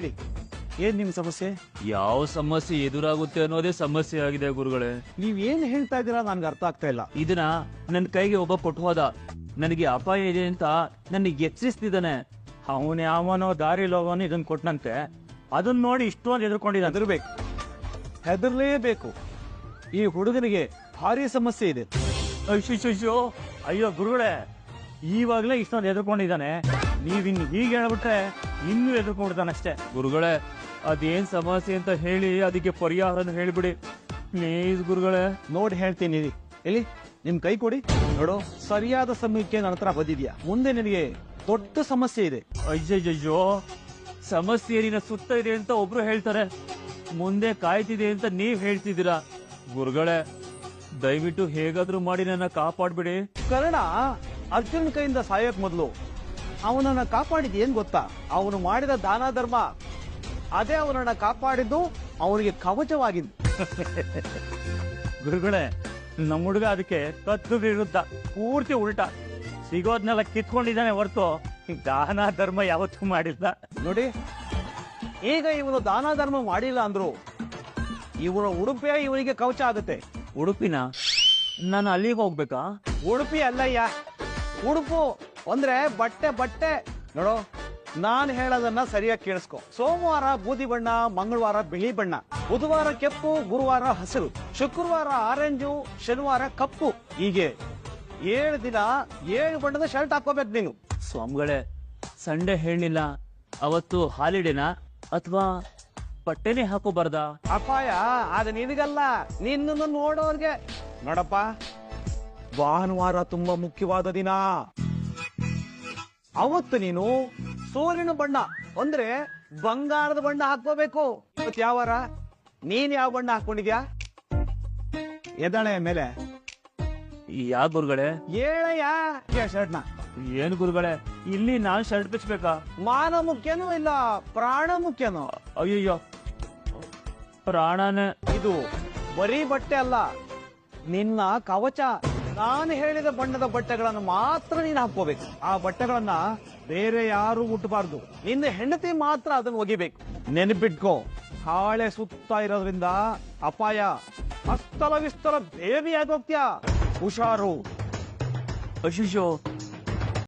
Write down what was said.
ಹೇಳಿ. ಏನ್ ನಿಮ್ ಸಮಸ್ಯೆ? ಯಾವ ಸಮಸ್ಯೆ ಎದುರಾಗುತ್ತೆ ಅನ್ನೋದೇ ಸಮಸ್ಯೆ ಆಗಿದೆ ಗುರುಗಳೇ. ನೀವ್ ಏನ್ ಹೇಳ್ತಾ ಇದ್ದೀರಾ ನನ್ಗೆ ಅರ್ಥ ಆಗ್ತಾ ಇಲ್ಲ. ಇದನ್ನ ನನ್ನ ಕೈಗೆ ಒಬ್ಬ ಕೊಟ್ಟು ಹೋದ ನನಗೆ ಅಪಾಯ ಇದೆ ಅಂತ ನನಗೆ ಎಚ್ಚರಿಸ್ತಿದ್ದಾನೆ. ಅವನ್ ಯಾವನೋ ದಾರಿ ಲೋವನೋ ಇದನ್ನ ಕೊಟ್ಟನಂತೆ ಅದನ್ನ ನೋಡಿ ಇಷ್ಟೊಂದು ಎದುರ್ಕೊಂಡಿದ್ದಾನೆ ಹೆದರ್ಬೇಕು. ಹೆದರ್ಲೇಬೇಕು. ಈ ಹುಡುಗನಿಗೆ ಭಾರಿ ಸಮಸ್ಯೆ ಇದೆ. ಅಯ್ಯೋ ಅಯ್ಯೋ ಗುರುಗಳೇ ಈವಾಗ್ಲೇ ಇಷ್ಟೊಂದು ಎದುರ್ಕೊಂಡಿದ್ದಾನೆ ನೀವಿನ್ ಹೀಗೆ ಹೇಳ್ಬಿಟ್ರೆ ಇನ್ನೂ ಎದುರ್ಕೊಂಡಿದ್ದಾನೆ ಅಷ್ಟೇ. ಗುರುಗಳೇ ಅದೇನ್ ಸಮಸ್ಯೆ ಅಂತ ಹೇಳಿ ಅದಕ್ಕೆ ಪರಿಹಾರನ ಹೇಳಿಬಿಡಿ. ಪ್ಲೀಸ್ ಗುರುಗಳೇ. ನೋಡಿ ಹೇಳ್ತೀನಿ ಇರಿ. ಎಲ್ಲಿ? ನಿಮ್ ಕೈ ಕೊಡಿ. ನೋಡು ಸರಿಯಾದ ಸಮಯಕ್ಕೆ ನನ್ನ ಹತ್ರ ಬಂದಿದ್ಯಾ? ಮುಂದೆ ನಿನಗೆ ದೊಡ್ಡ ಸಮಸ್ಯೆ ಇದೆ. ಅಯ್ಯಯ್ಯೋ ಸಮಸ್ಯೆ ನಿನ್ನ ಸುತ್ತ ಇದೆ ಅಂತ ಒಬ್ರು ಹೇಳ್ತಾರೆ. ಮುಂದೆ ಕಾಯ್ತಿದೆ ಅಂತ ನೀವ್ ಹೇಳ್ತಿದ್ದೀರಾ? ಗುರುಗಳೇ ದಯವಿಟ್ಟು ಹೇಗಾದ್ರೂ ಮಾಡಿ ನನ್ನ ಕಾಪಾಡ್ಬಿಡಿ. ಕರ್ಣ ಅರ್ಜುನ್ ಕೈಯಿಂದ ಸಾಯೋಕ್ ಮೊದಲು. ಅವನನ್ನ ಕಾಪಾಡಿದ್ ಏನ್ ಗೊತ್ತಾ? ಅವನು ಮಾಡಿದ ದಾನ ಧರ್ಮ. ಅದೇ ಅವನನ್ನ ಕಾಪಾಡಿದ್ದು ಅವನಿಗೆ ಕವಚವಾಗಿದ್ದು. ಗುರುಗಳೇ ನಮ್ಮ ಹುಡುಗ ಅದಕ್ಕೆ ಕತ್ತು ವಿರುದ್ಧ ಪೂರ್ತಿ ಉಲ್ಟಾ ಸಿಗೋದ್ನೆಲ್ಲ ಕಿತ್ಕೊಂಡಿದ್ದಾನೆ ಹೊರತು ದಾನ ಧರ್ಮ ಯಾವತ್ತೂ ಮಾಡಿಲ್ಲ. ನೋಡಿ ಈಗ ಇವನು ದಾನ ಧರ್ಮ ಮಾಡಿಲ್ಲ ಅಂದ್ರು ಇವನ ಉಡುಪಿಯ ಇವನಿಗೆ ಕವಚ ಆಗುತ್ತೆ. ಉಡುಪಿನ? ನಾನು ಅಲ್ಲಿಗೆ ಹೋಗ್ಬೇಕಾ? ಉಡುಪಿ ಅಲ್ಲಯ್ಯ. ಉಡುಪು ಅಂದ್ರೆ ಬಟ್ಟೆ ಬಟ್ಟೆ. ನೋಡು ನಾನ್ ಹೇಳೋದನ್ನ ಸರಿಯಾಗಿ ಕೇಳಿಸ್ಕೊ. ಸೋಮವಾರ ಬೂದಿ ಬಣ್ಣ ಮಂಗಳವಾರ ಬಿಳಿ ಬಣ್ಣ. ಬುಧವಾರ ಕೆಪ್ಪು ಗುರುವಾರ ಹಸಿರು. ಶುಕ್ರವಾರ ಆರೆಂಜು ಶನಿವಾರ ಕಪ್ಪು. ಹೀಗೆ ಏಳು ದಿನ ಏಳು ಬಣ್ಣದ ಶರ್ಟ್ ಹಾಕೋಬೇಕು ನೀನು. ಸ್ವಾಮಿಗಳೇ ಸಂಡೆ ಹೇಳಿಲ್ಲ. ಅವತ್ತು ಹಾಲಿಡೇನಾ? ಅಥವಾ ಬಟ್ಟೆನೇ ಹಾಕೋಬಾರ್ದಾ? ಅಪಾಯ ಅದು ನಿನಗಲ್ಲ. ನಿನ್ನನ್ನು ನೋಡೋರ್ಗೆ. ನೋಡಪ್ಪ ಭಾನುವಾರ ತುಂಬಾ ಮುಖ್ಯವಾದ ದಿನ. ಅವತ್ತು ನೀನು ಸೋಲಿನ ಬಣ್ಣ ಅಂದ್ರೆ ಬಂಗಾರದ ಬಣ್ಣ ಹಾಕೋಬೇಕು ಇವತ್ತು ಯಾವಾರ ನೀನ್ ಯಾವ ಬಣ್ಣ ಹಾಕೊಂಡಿದ್ಯಾ ಎದಳೆ ಮೇಲೆ. ಯಾ ಗುರುಗಳೇ? ಏಳಯ್ಯ ಶರ್ಟ್ನ. ಏನ್ ಗುರುಗಳೇ? ಇಲ್ಲಿ ನಾನ್ ಶರ್ಟ್ ಬಿಚ್ಬೇಕಾ? ಮಾನ ಮುಖ್ಯನೂ ಇಲ್ಲ ಪ್ರಾಣ ಮುಖ್ಯನೋ. ಅಯ್ಯಯ್ಯೋ. ಪ್ರಾಣನೇ. ಇದು ಬರೀ ಬಟ್ಟೆ ಅಲ್ಲ ನಿನ್ನ ಕವಚ. ನಾನು ಹೇಳಿದ ಬಣ್ಣದ ಬಟ್ಟೆಗಳನ್ನು ಮಾತ್ರ ನೀನು ಹಾಕೋಬೇಕು ಆ ಬಟ್ಟೆಗಳನ್ನ ಬೇರೆ ಯಾರು ಮುಟ್ಟಬಾರ್ದು ನಿನ್ನ ಹೆಂಡತಿ ಮಾತ್ರ ಅದನ್ನು ಒಗಿಬೇಕು. ನೆನಪಿಟ್ಕೋ ಹಾಳೆ ಸುತ್ತಾ ಇರೋದ್ರಿಂದ ಅಪಾಯ. ಅಸ್ತಲ ವಿಸ್ತಲ ಬೇಬಿ ಹೋಗ್ತೀಯ? ಹುಷಾರು. ಅಶಿಶೋ